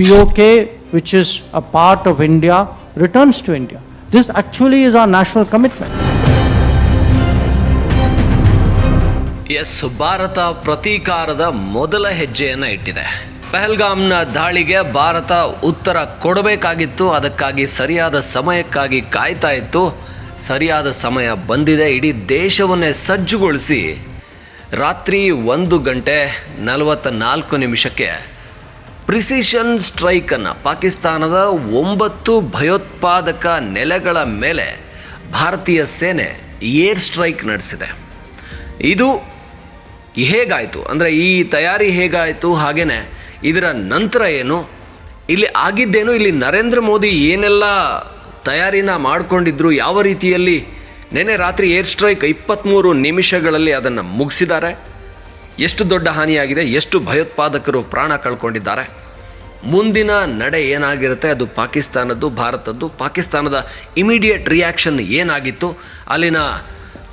POK, which is a part of India, returns to India. This actually is our national commitment. Yes Bharat ಪ್ರತೀಕಾರದ ಮೊದಲ ಹೆಜ್ಜೆಯನ್ನು ಇಟ್ಟಿದೆ ಪಹಲ್ಗಾಮ್ನ ದಾಳಿಗೆ ಭಾರತ ಉತ್ತರ ಕೊಡಬೇಕಾಗಿತ್ತು ಅದಕ್ಕಾಗಿ ಸರಿಯಾದ ಸಮಯಕ್ಕಾಗಿ ಕಾಯ್ತಾ ಇತ್ತು ಸರಿಯಾದ ಸಮಯ ಬಂದಿದೆ ಇಡೀ ದೇಶವನ್ನೇ ಸಜ್ಜುಗೊಳಿಸಿ ರಾತ್ರಿ ಒಂದು ಗಂಟೆ ನಲವತ್ತ ನಾಲ್ಕು ನಿಮಿಷಕ್ಕೆ ಪ್ರಿಸಿಷನ್ ಸ್ಟ್ರೈಕನ್ನು ಪಾಕಿಸ್ತಾನದ ಒಂಬತ್ತು ಭಯೋತ್ಪಾದಕ ನೆಲೆಗಳ ಮೇಲೆ ಭಾರತೀಯ ಸೇನೆ ಏರ್ ಸ್ಟ್ರೈಕ್ ನಡೆಸಿದೆ. ಇದು ಹೇಗಾಯಿತು? ಅಂದರೆ ಈ ತಯಾರಿ ಹೇಗಾಯಿತು? ಹಾಗೆಯೇ ಇದರ ನಂತರ ಏನು? ಇಲ್ಲಿ ಆಗಿದ್ದೇನು? ಇಲ್ಲಿ ನರೇಂದ್ರ ಮೋದಿ ಏನೆಲ್ಲ ತಯಾರಿನ ಮಾಡಿಕೊಂಡಿದ್ರು? ಯಾವ ರೀತಿಯಲ್ಲಿ? ನೆನೆ ರಾತ್ರಿ ಏರ್ ಸ್ಟ್ರೈಕ್ ಇಪ್ಪತ್ತ್ಮೂರು ನಿಮಿಷಗಳಲ್ಲಿ ಅದನ್ನು ಮುಗಿಸಿದ್ದಾರೆ. ಎಷ್ಟು ದೊಡ್ಡ ಹಾನಿಯಾಗಿದೆ, ಎಷ್ಟು ಭಯೋತ್ಪಾದಕರು ಪ್ರಾಣ ಕಳ್ಕೊಂಡಿದ್ದಾರೆ. ಮುಂದಿನ ನಡೆ ಏನಾಗಿರುತ್ತೆ, ಅದು ಪಾಕಿಸ್ತಾನದ್ದು, ಭಾರತದ್ದು. ಪಾಕಿಸ್ತಾನದ ಇಮಿಡಿಯೇಟ್ ರಿಯಾಕ್ಷನ್ ಏನಾಗಿತ್ತು, ಅಲ್ಲಿನ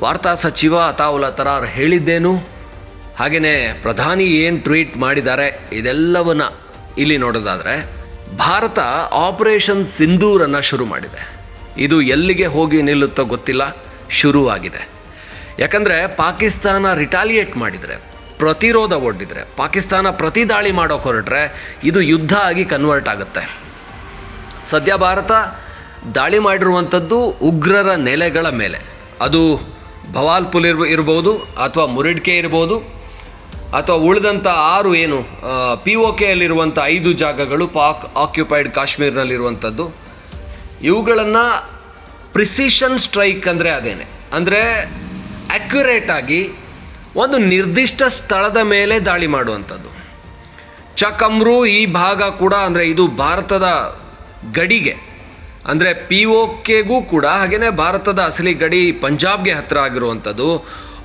ವಾರ್ತಾ ಸಚಿವ ಅತಾವುಲ ತರಾರ್ ಹೇಳಿದ್ದೇನು? ಹಾಗೆಯೇ ಪ್ರಧಾನಿ ಏನು ಟ್ವೀಟ್ ಮಾಡಿದ್ದಾರೆ, ಇದೆಲ್ಲವನ್ನು ಇಲ್ಲಿ ನೋಡೋದಾದರೆ, ಭಾರತ ಆಪರೇಷನ್ ಸಿಂಧೂರನ್ನು ಶುರು ಮಾಡಿದೆ. ಇದು ಎಲ್ಲಿಗೆ ಹೋಗಿ ನಿಲ್ಲುತ್ತೋ ಗೊತ್ತಿಲ್ಲ, ಶುರುವಾಗಿದೆ. ಯಾಕಂದರೆ ಪಾಕಿಸ್ತಾನ ರಿಟಾಲಿಯೇಟ್ ಮಾಡಿದರೆ ಪ್ರತಿರೋಧ ಒಡ್ಡಿದರೆ, ಪಾಕಿಸ್ತಾನ ಪ್ರತಿ ದಾಳಿ ಮಾಡೋಕೆ ಹೊರಟ್ರೆ ಇದು ಯುದ್ಧ ಆಗಿ ಕನ್ವರ್ಟ್ ಆಗುತ್ತೆ. ಸದ್ಯ ಭಾರತ ದಾಳಿ ಮಾಡಿರುವಂಥದ್ದು ಉಗ್ರರ ನೆಲೆಗಳ ಮೇಲೆ. ಅದು ಭವಾಲ್ಪುಲ್ ಇರ್ಬ, ಇರ್ಬೋದು ಅಥವಾ ಮುರಿಡ್ಕೆ ಇರ್ಬೋದು ಅಥವಾ ಉಳಿದಂಥ ಆರು ಏನು ಪಿ ಒ ಕೆಯಲ್ಲಿರುವಂಥ ಐದು ಜಾಗಗಳು, ಪಾಕ್ ಆಕ್ಯುಪೈಡ್ ಕಾಶ್ಮೀರ್ನಲ್ಲಿರುವಂಥದ್ದು. ಇವುಗಳನ್ನು ಪ್ರಿಸಿಷನ್ ಸ್ಟ್ರೈಕ್ ಅಂದರೆ ಅದೇನೆ. ಅಂದರೆ ಆಗಿ ಒಂದು ನಿರ್ದಿಷ್ಟ ಸ್ಥಳದ ಮೇಲೆ ದಾಳಿ ಮಾಡುವಂಥದ್ದು. ಚಕಮ್ರು ಈ ಭಾಗ ಕೂಡ ಅಂದರೆ ಇದು ಭಾರತದ ಗಡಿಗೆ. ಅಂದರೆ ಪಿ ಒ ಕೆಗೂ ಕೂಡ ಹಾಗೆಯೇ ಭಾರತದ ಅಸಲಿ ಗಡಿ ಪಂಜಾಬ್ಗೆ ಹತ್ತಿರ ಆಗಿರುವಂಥದ್ದು.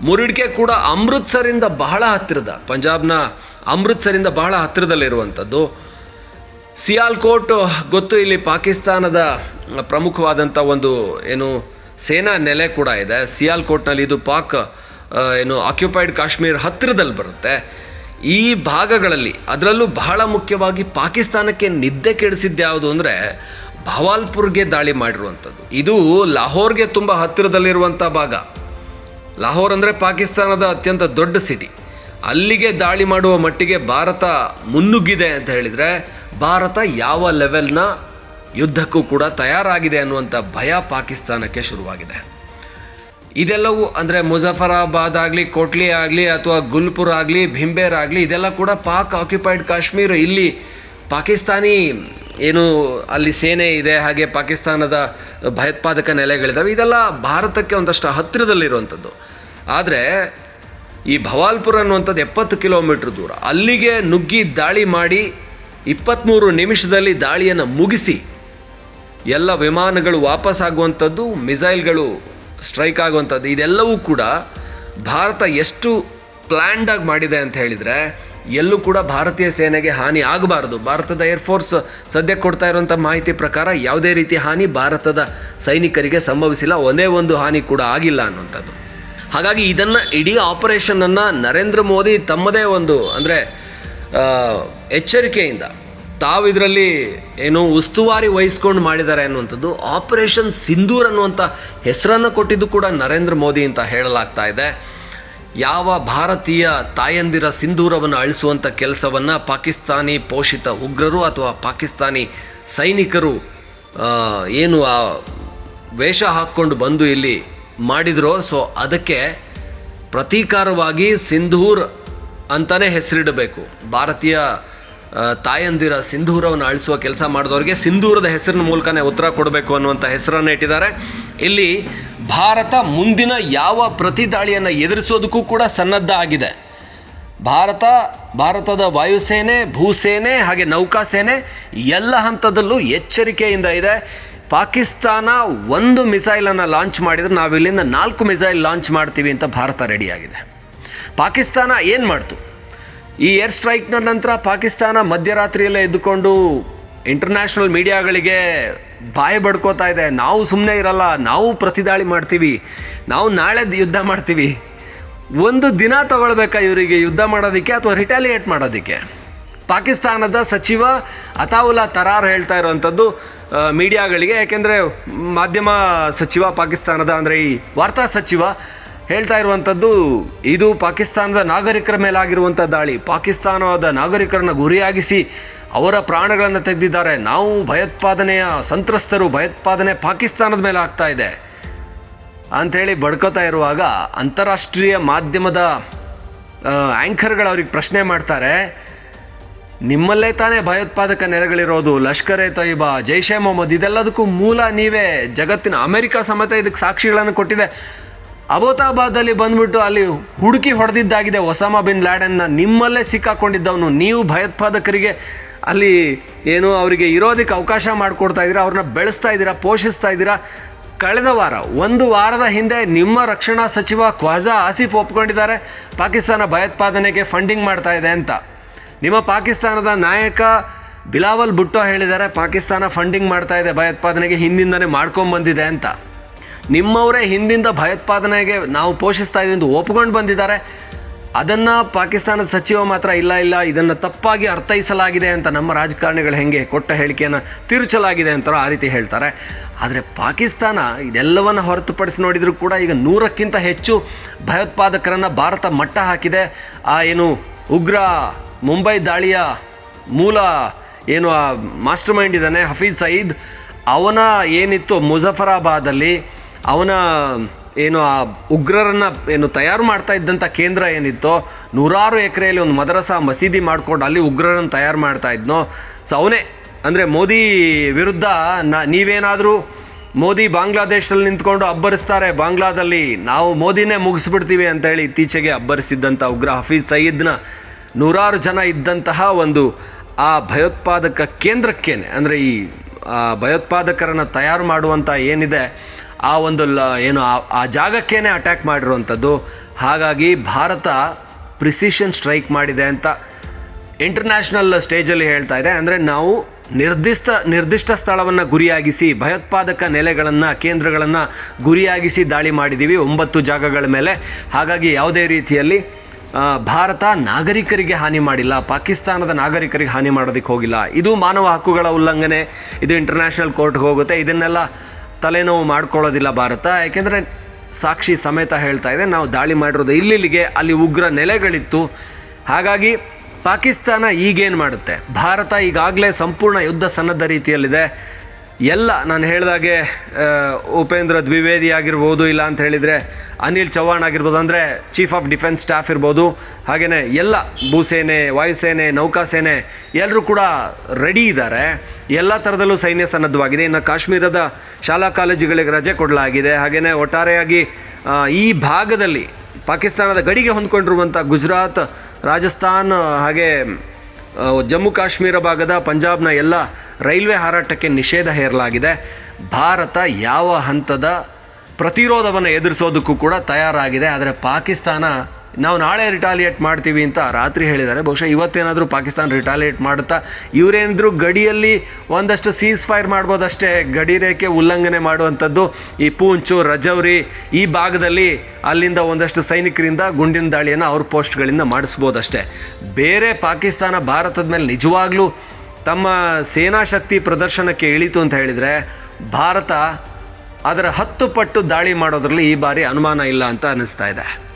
ಮುರಿಡ್ಕೆ ಕೂಡ ಅಮೃತ್ಸರಿಂದ ಬಹಳ ಹತ್ತಿರದ, ಪಂಜಾಬ್ನ ಅಮೃತ್ಸರಿಂದ ಬಹಳ ಹತ್ತಿರದಲ್ಲಿರುವಂಥದ್ದು ಸಿಯಾಲ್ಕೋಟ್, ಗೊತ್ತು ಇಲ್ಲಿ ಪಾಕಿಸ್ತಾನದ ಪ್ರಮುಖವಾದಂಥ ಒಂದು ಏನು ಸೇನಾ ನೆಲೆ ಕೂಡ ಇದೆ. ಸಿಯಾಲ್ಕೋಟ್ನಲ್ಲಿ ಇದು ಪಾಕ್ ಏನು ಆಕ್ಯುಪೈಡ್ ಕಾಶ್ಮೀರ್ ಹತ್ತಿರದಲ್ಲಿ ಬರುತ್ತೆ. ಈ ಭಾಗಗಳಲ್ಲಿ ಅದರಲ್ಲೂ ಬಹಳ ಮುಖ್ಯವಾಗಿ ಪಾಕಿಸ್ತಾನಕ್ಕೆ ನಿದ್ದೆ ಕೆಡಿಸಿದ್ದು ಯಾವುದು ಅಂದರೆ ಭವಾಲ್ಪುರ್ಗೆ ದಾಳಿ ಮಾಡಿರುವಂಥದ್ದು. ಇದು ಲಾಹೋರ್ಗೆ ತುಂಬ ಹತ್ತಿರದಲ್ಲಿರುವಂಥ ಭಾಗ. ಲಾಹೋರ್ ಅಂದರೆ ಪಾಕಿಸ್ತಾನದ ಅತ್ಯಂತ ದೊಡ್ಡ ಸಿಟಿ ಅಲ್ಲಿಗೆ ದಾಳಿ ಮಾಡುವ ಮಟ್ಟಿಗೆ ಭಾರತ ಮುನ್ನುಗ್ಗಿದೆ ಅಂತ ಹೇಳಿದರೆ ಭಾರತ ಯಾವ ಲೆವೆಲ್ನ ಯುದ್ಧಕ್ಕೂ ಕೂಡ ತಯಾರಾಗಿದೆ ಅನ್ನುವಂಥ ಭಯ ಪಾಕಿಸ್ತಾನಕ್ಕೆ ಶುರುವಾಗಿದೆ. ಇದೆಲ್ಲವೂ ಅಂದರೆ ಮುಜಫರಾಬಾದ್ ಆಗಲಿ, ಕೋಟ್ಲಿ ಆಗಲಿ ಅಥವಾ ಗುಲ್ಪುರ್ ಆಗಲಿ ಭಿಂಬೇರ್ ಆಗಲಿ, ಇದೆಲ್ಲ ಕೂಡ ಪಾಕ್ ಆಕ್ಯುಪೈಡ್ ಕಾಶ್ಮೀರ. ಇಲ್ಲಿ ಪಾಕಿಸ್ತಾನಿ ಏನು ಅಲ್ಲಿ ಸೇನೆ ಇದೆ, ಹಾಗೆ ಪಾಕಿಸ್ತಾನದ ಭಯೋತ್ಪಾದಕ ನೆಲೆಗಳಿದ್ದಾವೆ ಇದೆಲ್ಲ ಭಾರತಕ್ಕೆ ಒಂದಷ್ಟು ಹತ್ತಿರದಲ್ಲಿರುವಂಥದ್ದು. ಆದರೆ ಈ ಭವಾಲ್ಪುರ ಅನ್ನುವಂಥದ್ದು ಎಪ್ಪತ್ತು ಕಿಲೋಮೀಟ್ರ್ ದೂರ. ಅಲ್ಲಿಗೆ ನುಗ್ಗಿ ದಾಳಿ ಮಾಡಿ ಇಪ್ಪತ್ತ್ಮೂರು ನಿಮಿಷದಲ್ಲಿ ದಾಳಿಯನ್ನು ಮುಗಿಸಿ ಎಲ್ಲ ವಿಮಾನಗಳು ವಾಪಸ್ ಆಗುವಂಥದ್ದು ಮಿಸೈಲ್ಗಳು ಸ್ಟ್ರೈಕ್ ಆಗುವಂಥದ್ದು, ಇದೆಲ್ಲವೂ ಕೂಡ ಭಾರತ ಎಷ್ಟು ಪ್ಲ್ಯಾಂಡಾಗಿ ಮಾಡಿದೆ ಅಂತ ಹೇಳಿದರೆ, ಎಲ್ಲೂ ಕೂಡ ಭಾರತೀಯ ಸೇನೆಗೆ ಹಾನಿ ಆಗಬಾರದು. ಭಾರತದ ಏರ್ಫೋರ್ಸ್ ಸದ್ಯಕ್ಕೆ ಕೊಡ್ತಾ ಇರುವಂಥ ಮಾಹಿತಿ ಪ್ರಕಾರ ಯಾವುದೇ ರೀತಿ ಹಾನಿ ಭಾರತದ ಸೈನಿಕರಿಗೆ ಸಂಭವಿಸಿಲ್ಲ. ಒಂದೇ ಒಂದು ಹಾನಿ ಕೂಡ ಆಗಿಲ್ಲ ಅನ್ನುವಂಥದ್ದು. ಹಾಗಾಗಿ ಇದನ್ನು ಇಡೀ ಆಪರೇಷನನ್ನು ನರೇಂದ್ರ ಮೋದಿ ತಮ್ಮದೇ ಒಂದು, ಅಂದರೆ ಎಚ್ಚರಿಕೆಯಿಂದ ತಾವು ಇದರಲ್ಲಿ ಏನು ಉಸ್ತುವಾರಿ ವಹಿಸ್ಕೊಂಡು ಮಾಡಿದ್ದಾರೆ ಅನ್ನುವಂಥದ್ದು ಆಪರೇಷನ್ ಸಿಂಧೂರ್ ಅನ್ನುವಂಥ ಹೆಸರನ್ನು ಕೊಟ್ಟಿದ್ದು ಕೂಡ ನರೇಂದ್ರ ಮೋದಿ ಅಂತ ಹೇಳಲಾಗ್ತಾ ಇದೆ. ಯಾವ ಭಾರತೀಯ ತಾಯಂದಿರ ಸಿಂಧೂರವನ್ನು ಅಳಿಸುವಂಥ ಕೆಲಸವನ್ನು ಪಾಕಿಸ್ತಾನಿ ಪೋಷಿತ ಉಗ್ರರು ಅಥವಾ ಪಾಕಿಸ್ತಾನಿ ಸೈನಿಕರು ಏನು ಆ ವೇಷ ಹಾಕ್ಕೊಂಡು ಬಂದು ಇಲ್ಲಿ ಮಾಡಿದ್ರೋ, ಸೊ ಅದಕ್ಕೆ ಪ್ರತೀಕಾರವಾಗಿ ಸಿಂಧೂರ್ ಅಂತಲೇ ಹೆಸರಿಡಬೇಕು. ಭಾರತೀಯ ತಾಯಂದಿರ ಸಿಂಧೂರವನ್ನು ಅಳಿಸುವ ಕೆಲಸ ಮಾಡಿದವರಿಗೆ ಸಿಂಧೂರದ ಹೆಸರಿನ ಮೂಲಕನೇ ಉತ್ತರ ಕೊಡಬೇಕು ಅನ್ನುವಂಥ ಹೆಸರನ್ನು ಇಟ್ಟಿದ್ದಾರೆ. ಇಲ್ಲಿ ಭಾರತ ಮುಂದಿನ ಯಾವ ಪ್ರತಿದಾಳಿಯನ್ನು ಎದುರಿಸೋದಕ್ಕೂ ಕೂಡ ಸನ್ನದ್ಧ ಆಗಿದೆ. ಭಾರತ, ಭಾರತದ ವಾಯುಸೇನೆ, ಭೂಸೇನೆ, ಹಾಗೆ ನೌಕಾಸೇನೆ ಎಲ್ಲ ಹಂತದಲ್ಲೂ ಎಚ್ಚರಿಕೆಯಿಂದ ಇದೆ. ಪಾಕಿಸ್ತಾನ ಒಂದು ಮಿಸೈಲನ್ನು ಲಾಂಚ್ ಮಾಡಿದರೆ ನಾವು ಇಲ್ಲಿಂದ ನಾಲ್ಕು ಮಿಸೈಲ್ ಲಾಂಚ್ ಮಾಡ್ತೀವಿ ಅಂತ ಭಾರತ ರೆಡಿಯಾಗಿದೆ. ಪಾಕಿಸ್ತಾನ ಏನು ಮಾಡ್ತು? ಈ ಏರ್ ಸ್ಟ್ರೈಕ್ನ ನಂತರ ಪಾಕಿಸ್ತಾನ ಮಧ್ಯರಾತ್ರಿಯಲ್ಲೇ ಎದ್ದುಕೊಂಡು ಇಂಟರ್ನ್ಯಾಷನಲ್ ಮೀಡಿಯಾಗಳಿಗೆ ಬಾಯಿ ಬಡ್ಕೋತಾ ಇದೆ. ನಾವು ಸುಮ್ಮನೆ ಇರಲ್ಲ, ನಾವು ಪ್ರತಿದಾಳಿ ಮಾಡ್ತೀವಿ, ನಾವು ನಾಳೆ ಯುದ್ಧ ಮಾಡ್ತೀವಿ. ಒಂದು ದಿನ ತಗೊಳ್ಬೇಕಾ ಇವರಿಗೆ ಯುದ್ಧ ಮಾಡೋದಕ್ಕೆ ಅಥವಾ ರಿಟಾಲಿಯೇಟ್ ಮಾಡೋದಕ್ಕೆ? ಪಾಕಿಸ್ತಾನದ ಸಚಿವ ಅತಾವುಲ್ಲಾ ತರಾರ್ ಹೇಳ್ತಾ ಇರುವಂಥದ್ದು ಮೀಡಿಯಾಗಳಿಗೆ ಯಾಕೆಂದರೆ ಮಾಧ್ಯಮ ಸಚಿವ ಪಾಕಿಸ್ತಾನದ, ಅಂದರೆ ಈ ವಾರ್ತಾ ಸಚಿವ ಹೇಳ್ತಾ ಇರುವಂಥದ್ದು, ಇದು ಪಾಕಿಸ್ತಾನದ ನಾಗರಿಕರ ಮೇಲಾಗಿರುವಂಥ ದಾಳಿ. ಪಾಕಿಸ್ತಾನದ ನಾಗರಿಕರನ್ನ ಗುರಿಯಾಗಿಸಿ ಅವರ ಪ್ರಾಣಗಳನ್ನು ತೆಗೆದಿದ್ದಾರೆ. ನಾವು ಭಯೋತ್ಪಾದನೆಯ ಸಂತ್ರಸ್ತರು, ಭಯೋತ್ಪಾದನೆ ಪಾಕಿಸ್ತಾನದ ಮೇಲೆ ಆಗ್ತಾ ಇದೆ. ಅಂಥೇಳಿ ಬಡ್ಕೋತಾ ಇರುವಾಗ ಅಂತಾರಾಷ್ಟ್ರೀಯ ಮಾಧ್ಯಮದ ಆ್ಯಂಕರ್ಗಳು ಅವ್ರಿಗೆ ಪ್ರಶ್ನೆ ಮಾಡ್ತಾರೆ. ನಿಮ್ಮಲ್ಲೇ ತಾನೇ ಭಯೋತ್ಪಾದಕ ನೆಲೆಗಳಿರೋದು, ಲಷ್ಕರ್ ಎ ತೊಯ್ಬಾ, ಜೈಷೆ ಮೊಹಮ್ಮದ್, ಇದೆಲ್ಲದಕ್ಕೂ ಮೂಲ ನೀವೇ. ಜಗತ್ತಿನ ಅಮೆರಿಕ ಸಮೇತ ಇದಕ್ಕೆ ಸಾಕ್ಷಿಗಳನ್ನು ಕೊಟ್ಟಿದೆ. ಅಬೋತಾಬಾದಲ್ಲಿ ಬಂದ್ಬಿಟ್ಟು ಅಲ್ಲಿ ಹುಡುಕಿ ಹೊಡೆದಿದ್ದಾಗಿದೆ ಒಸಾಮಾ ಬಿನ್ ಲ್ಯಾಡನ್ನ ನಿಮ್ಮಲ್ಲೇ ಸಿಕ್ಕಾಕೊಂಡಿದ್ದವನು. ನೀವು ಭಯೋತ್ಪಾದಕರಿಗೆ ಅಲ್ಲಿ ಏನು ಅವರಿಗೆ ಇರೋದಕ್ಕೆ ಅವಕಾಶ ಮಾಡಿಕೊಡ್ತಾ ಇದ್ದೀರಾ, ಅವ್ರನ್ನ ಬೆಳೆಸ್ತಾ ಇದ್ದೀರಾ, ಪೋಷಿಸ್ತಾ ಇದ್ದೀರಾ? ಕಳೆದ ವಾರ, ಒಂದು ವಾರದ ಹಿಂದೆ ನಿಮ್ಮ ರಕ್ಷಣಾ ಸಚಿವ ಖ್ವಾಜಾ ಆಸಿಫ್ ಒಪ್ಕೊಂಡಿದ್ದಾರೆ, ಪಾಕಿಸ್ತಾನ ಭಯೋತ್ಪಾದನೆಗೆ ಫಂಡಿಂಗ್ ಮಾಡ್ತಾ ಇದೆ ಅಂತ. ನಿಮ್ಮ ಪಾಕಿಸ್ತಾನದ ನಾಯಕ ಬಿಲಾವಲ್ ಭುಟ್ಟೋ ಹೇಳಿದ್ದಾರೆ, ಪಾಕಿಸ್ತಾನ ಫಂಡಿಂಗ್ ಮಾಡ್ತಾ ಇದೆ, ಭಯೋತ್ಪಾದನೆಗೆ ಹಿಂದಿಂದನೇ ಮಾಡ್ಕೊಂಬಂದಿದೆ ಅಂತ. ನಿಮ್ಮವರೇ ಹಿಂದಿಂದ ಭಯೋತ್ಪಾದನೆಗೆ ನಾವು ಪೋಷಿಸ್ತಾ ಇದ್ದೀವಿ ಎಂದು ಒಪ್ಕೊಂಡು ಬಂದಿದ್ದಾರೆ. ಅದನ್ನು ಪಾಕಿಸ್ತಾನದ ಸಚಿವ ಮಾತ್ರ ಇಲ್ಲ ಇಲ್ಲ, ಇದನ್ನು ತಪ್ಪಾಗಿ ಅರ್ಥೈಸಲಾಗಿದೆ ಅಂತ ನಮ್ಮ ರಾಜಕಾರಣಿಗಳು ಹೆಂಗೆ ಕೊಟ್ಟ ಹೇಳಿಕೆಯನ್ನು ತಿರುಚಲಾಗಿದೆ ಅಂತಾರೋ ಆ ರೀತಿ ಹೇಳ್ತಾರೆ. ಆದರೆ ಪಾಕಿಸ್ತಾನ ಇದೆಲ್ಲವನ್ನು ಹೊರತುಪಡಿಸಿ ನೋಡಿದರೂ ಕೂಡ ಈಗ ನೂರಕ್ಕಿಂತ ಹೆಚ್ಚು ಭಯೋತ್ಪಾದಕರನ್ನು ಭಾರತ ಮಟ್ಟ ಹಾಕಿದೆ. ಆ ಏನು ಉಗ್ರ ಮುಂಬೈ ದಾಳಿಯ ಮೂಲ ಏನು ಆ ಮಾಸ್ಟರ್ ಮೈಂಡ್ ಇದ್ದಾನೆ ಹಫೀಜ್ ಸಯೀದ್. ಅವನ ಏನಿತ್ತು ಮುಜಫರಾಬಾದಲ್ಲಿ ಅವನ, ಏನು, ಆ ಉಗ್ರರನ್ನು, ಏನು, ತಯಾರು ಮಾಡ್ತಾ ಇದ್ದಂಥ ಕೇಂದ್ರ ಏನಿತ್ತೋ, ನೂರಾರು ಎಕರೆಯಲ್ಲಿ ಒಂದು ಮದರಸ ಮಸೀದಿ ಮಾಡಿಕೊಂಡು ಅಲ್ಲಿ ಉಗ್ರರನ್ನು ತಯಾರು ಮಾಡ್ತಾ ಇದ್ನೋ. ಸೊ ಅವನೇ, ಅಂದರೆ ಮೋದಿ ವಿರುದ್ಧ ನ, ನೀವೇನಾದರೂ ಮೋದಿ ಬಾಂಗ್ಲಾದೇಶದಲ್ಲಿ ನಿಂತ್ಕೊಂಡು ಅಬ್ಬರಿಸ್ತಾರೆ, ಬಾಂಗ್ಲಾದಲ್ಲಿ ನಾವು ಮೋದಿನೇ ಮುಗಿಸ್ಬಿಡ್ತೀವಿ ಅಂತೇಳಿ ಇತ್ತೀಚೆಗೆ ಅಬ್ಬರಿಸಿದ್ದಂಥ ಉಗ್ರ ಹಫೀಜ್ ಸಯೀದ್ನ ನೂರಾರು ಜನ ಇದ್ದಂತಹ ಒಂದು, ಆ ಭಯೋತ್ಪಾದಕ ಕೇಂದ್ರಕ್ಕೇನೆ, ಅಂದರೆ ಈ ಭಯೋತ್ಪಾದಕರನ್ನು ತಯಾರು ಮಾಡುವಂಥ ಏನಿದೆ ಆ ಒಂದು ಲ ಏನು, ಆ- ಜಾಗಕ್ಕೇನೆ ಅಟ್ಯಾಕ್ ಮಾಡಿರುವಂಥದ್ದು. ಹಾಗಾಗಿ ಭಾರತ ಪ್ರಿಸಿಷನ್ ಸ್ಟ್ರೈಕ್ ಮಾಡಿದೆ ಅಂತ ಇಂಟರ್ನ್ಯಾಷನಲ್ ಸ್ಟೇಜಲ್ಲಿ ಹೇಳ್ತಾ ಇದೆ. ಅಂದರೆ ನಾವು ನಿರ್ದಿಷ್ಟ ನಿರ್ದಿಷ್ಟ ಸ್ಥಳವನ್ನು ಗುರಿಯಾಗಿಸಿ, ಭಯೋತ್ಪಾದಕ ನೆಲೆಗಳನ್ನು, ಕೇಂದ್ರಗಳನ್ನು ಗುರಿಯಾಗಿಸಿ ದಾಳಿ ಮಾಡಿದ್ದೀವಿ ಒಂಬತ್ತು ಜಾಗಗಳ ಮೇಲೆ. ಹಾಗಾಗಿ ಯಾವುದೇ ರೀತಿಯಲ್ಲಿ ಭಾರತ ನಾಗರಿಕರಿಗೆ ಹಾನಿ ಮಾಡಿಲ್ಲ, ಪಾಕಿಸ್ತಾನದ ನಾಗರಿಕರಿಗೆ ಹಾನಿ ಮಾಡೋದಕ್ಕೆ ಹೋಗಿಲ್ಲ. ಇದು ಮಾನವ ಹಕ್ಕುಗಳ ಉಲ್ಲಂಘನೆ, ಇದು ಇಂಟರ್ನ್ಯಾಷನಲ್ ಕೋರ್ಟ್ಗೆ ಹೋಗುತ್ತೆ. ಇದನ್ನೆಲ್ಲ ತಲೆನೋವು ಮಾಡ್ಕೊಳ್ಳೋದಿಲ್ಲ ಭಾರತ. ಯಾಕೆಂದರೆ ಸಾಕ್ಷಿ ಸಮೇತ ಹೇಳ್ತಾ ಇದೆ, ನಾವು ದಾಳಿ ಮಾಡಿರೋದು ಇಲ್ಲಿಗೆ ಅಲ್ಲಿ ಉಗ್ರ ನೆಲೆಗಳಿತ್ತು. ಹಾಗಾಗಿ ಪಾಕಿಸ್ತಾನ ಈಗೇನು ಮಾಡುತ್ತೆ? ಭಾರತ ಈಗಾಗಲೇ ಸಂಪೂರ್ಣ ಯುದ್ಧ ಸನ್ನದ್ಧ ರೀತಿಯಲ್ಲಿದೆ. ಎಲ್ಲ ನಾನು ಹೇಳಿದಾಗೆ ಉಪೇಂದ್ರ ದ್ವಿವೇದಿ ಆಗಿರ್ಬೋದು ಇಲ್ಲ ಅಂತ ಹೇಳಿದರೆ, ಅನಿಲ್ ಚೌಹಾಣ್ ಆಗಿರ್ಬೋದು ಅಂದರೆ ಚೀಫ್ ಆಫ್ ಡಿಫೆನ್ಸ್ ಸ್ಟಾಫ್ ಇರ್ಬೋದು. ಹಾಗೆಯೇ ಎಲ್ಲ ಭೂಸೇನೆ, ವಾಯುಸೇನೆ, ನೌಕಾಸೇನೆ ಎಲ್ಲರೂ ಕೂಡ ರೆಡಿ ಇದ್ದಾರೆ. ಎಲ್ಲ ಥರದಲ್ಲೂ ಸೈನ್ಯ ಸನ್ನದ್ಧವಾಗಿದೆ. ಇನ್ನು ಕಾಶ್ಮೀರದ ಶಾಲಾ ಕಾಲೇಜುಗಳಿಗೆ ರಜೆ ಕೊಡಲಾಗಿದೆ. ಹಾಗೆಯೇ ಒಟ್ಟಾರೆಯಾಗಿ ಈ ಭಾಗದಲ್ಲಿ ಪಾಕಿಸ್ತಾನದ ಗಡಿಗೆ ಹೊಂದ್ಕೊಂಡಿರುವಂಥ ಗುಜರಾತ್, ರಾಜಸ್ಥಾನ್, ಹಾಗೆ ಜಮ್ಮು ಕಾಶ್ಮೀರ ಭಾಗದ ಪಂಜಾಬ್ನ ಎಲ್ಲ ರೈಲ್ವೆ ಹಾರಾಟಕ್ಕೆ ನಿಷೇಧ ಹೇರಲಾಗಿದೆ. ಭಾರತ ಯಾವ ಹಂತದ ಪ್ರತಿರೋಧವನ್ನು ಎದುರಿಸೋದಕ್ಕೂ ಕೂಡ ತಯಾರಾಗಿದೆ. ಆದರೆ ಪಾಕಿಸ್ತಾನ ನಾವು ನಾಳೆ ರಿಟಾಲಿಯೇಟ್ ಮಾಡ್ತೀವಿ ಅಂತ ರಾತ್ರಿ ಹೇಳಿದ್ದಾರೆ. ಬಹುಶಃ ಇವತ್ತೇನಾದರೂ ಪಾಕಿಸ್ತಾನ ರಿಟಾಲಿಯೇಟ್ ಮಾಡುತ್ತಾ? ಇವರೇನಿದ್ರು ಗಡಿಯಲ್ಲಿ ಒಂದಷ್ಟು ಸೀಸ್ ಫೈರ್ ಮಾಡ್ಬೋದಷ್ಟೇ? ಗಡಿ ರೇಖೆ ಉಲ್ಲಂಘನೆ ಮಾಡುವಂಥದ್ದು ಈ ಪೂಂಚು, ರಜೌರಿ ಈ ಭಾಗದಲ್ಲಿ ಅಲ್ಲಿಂದ ಒಂದಷ್ಟು ಸೈನಿಕರಿಂದ ಗುಂಡಿನ ದಾಳಿಯನ್ನು ಅವ್ರ ಪೋಸ್ಟ್ಗಳಿಂದ ಮಾಡಿಸ್ಬೋದಷ್ಟೇ. ಬೇರೆ ಪಾಕಿಸ್ತಾನ ಭಾರತದ ಮೇಲೆ ನಿಜವಾಗ್ಲೂ ತಮ್ಮ ಸೇನಾ ಶಕ್ತಿ ಪ್ರದರ್ಶನಕ್ಕೆ ಇಳಿತು ಅಂತ ಹೇಳಿದರೆ ಭಾರತ ಅದರ ಹತ್ತು ಪಟ್ಟು ದಾಳಿ ಮಾಡೋದ್ರಲ್ಲಿ ಈ ಬಾರಿ ಅನುಮಾನ ಇಲ್ಲ ಅಂತ ಅನ್ನಿಸ್ತಾ ಇದೆ.